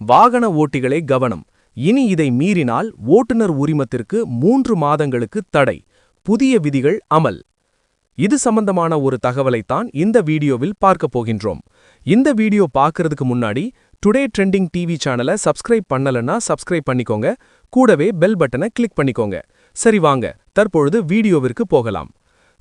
வாகன ஓட்டிகளே கவனம். இனி இதை மீறினால் ஓட்டுநர் உரிமத்திற்கு மூன்று மாதங்களுக்கு தடை. புதிய விதிகள் அமல். இது சம்பந்தமான ஒரு தகவலைத்தான் இந்த வீடியோவில் பார்க்க போகின்றோம். இந்த வீடியோ பார்க்கறதுக்கு முன்னாடி டுடே ட்ரெண்டிங் டிவி சேனலை சப்ஸ்கிரைப் பண்ணலன்னா சப்ஸ்கிரைப் பண்ணிக்கோங்க. கூடவே பெல் பட்டனை கிளிக் பண்ணிக்கோங்க. சரி வாங்க தற்பொழுது வீடியோவிற்கு போகலாம்.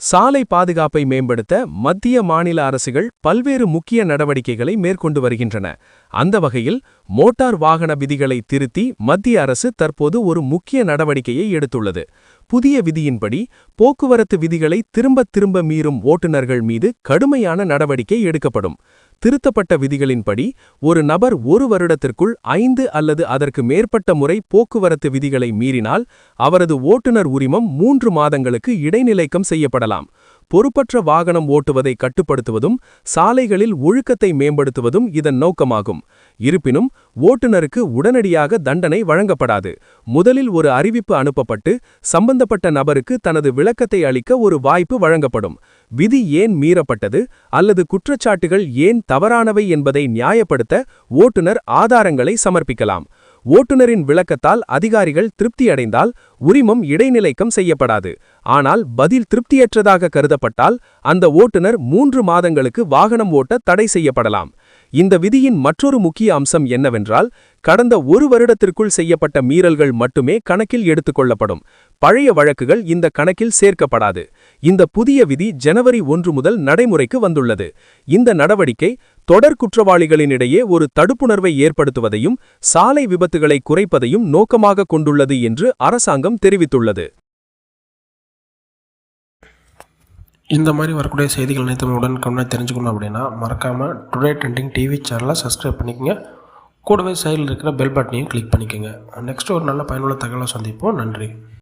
சாலை பாதுகாப்பை மேம்படுத்த மத்திய மாநில அரசுகள் பல்வேறு முக்கிய நடவடிக்கைகளை மேற்கொண்டு வருகின்றன. அந்த வகையில் மோட்டார் வாகன விதிகளை திருத்தி மத்திய அரசு தற்போது ஒரு முக்கிய நடவடிக்கையை எடுத்துள்ளது. புதிய விதியின்படி போக்குவரத்து விதிகளை திரும்பத் திரும்ப மீறும் ஓட்டுநர்கள் மீது கடுமையான நடவடிக்கை எடுக்கப்படும். திருத்தப்பட்ட விதிகளின்படி ஒரு நபர் ஒரு வருடத்திற்குள் ஐந்து அல்லது அதற்கு மேற்பட்ட முறை போக்குவரத்து விதிகளை மீறினால் அவரது ஓட்டுநர் உரிமம் மூன்று மாதங்களுக்கு இடைநிலைக்கம் செய்யப்படலாம். பொறுப்பற்ற வாகனம் ஓட்டுவதை கட்டுப்படுத்துவதும் சாலைகளில் ஒழுக்கத்தை மேம்படுத்துவதும் இதன் நோக்கமாகும். இருப்பினும் ஓட்டுநருக்கு உடனடியாக தண்டனை வழங்கப்படாது. முதலில் ஒரு அறிவிப்பு அனுப்பப்பட்டு சம்பந்தப்பட்ட நபருக்கு தனது விளக்கத்தை அளிக்க ஒரு வாய்ப்பு வழங்கப்படும். விதி ஏன் மீறப்பட்டது அல்லது குற்றச்சாட்டுகள் ஏன் தவறானவை என்பதை நியாயப்படுத்த ஓட்டுநர் ஆதாரங்களை சமர்ப்பிக்கலாம். ஓட்டுநரின் விளக்கத்தால் அதிகாரிகள் திருப்தியடைந்தால் உரிமம் இடைநிலைக்கம் செய்யப்படாது. ஆனால் பதில் திருப்தியற்றதாக கருதப்பட்டால் அந்த ஓட்டுநர் மூன்று மாதங்களுக்கு வாகனம் ஓட்ட தடை செய்யப்படலாம். இந்த விதியின் மற்றொரு முக்கிய அம்சம் என்னவென்றால் கடந்த ஒரு வருடத்திற்குள் செய்யப்பட்ட மீறல்கள் மட்டுமே கணக்கில் எடுத்துக்கொள்ளப்படும். பழைய வழக்குகள் இந்த கணக்கில் சேர்க்கப்படாது. இந்த புதிய விதி ஜனவரி ஒன்று முதல் நடைமுறைக்கு வந்துள்ளது. இந்த நடவடிக்கை தொடர் குற்றவாளிகளினிடையே ஒரு தடுப்புணர்வை ஏற்படுத்துவதையும் சாலை விபத்துகளை குறைப்பதையும் நோக்கமாக கொண்டுள்ளது என்று அரசாங்கம் தெரிவித்துள்ளது. இந்த மாதிரி வரக்கூடிய செய்திகள் அனைத்தும் உடன் தெரிஞ்சுக்கணும் அப்படின்னா மறக்காமல் டுடே ட்ரெண்டிங் டிவி சேனலை சப்ஸ்கிரைப் பண்ணிக்கங்க. கூடவே சைடில் இருக்கிற பெல் பட்டனையும் கிளிக் பண்ணிக்கோங்க. நெக்ஸ்ட் ஒரு நல்ல பயனுள்ள தகவலை சந்திப்போம். நன்றி.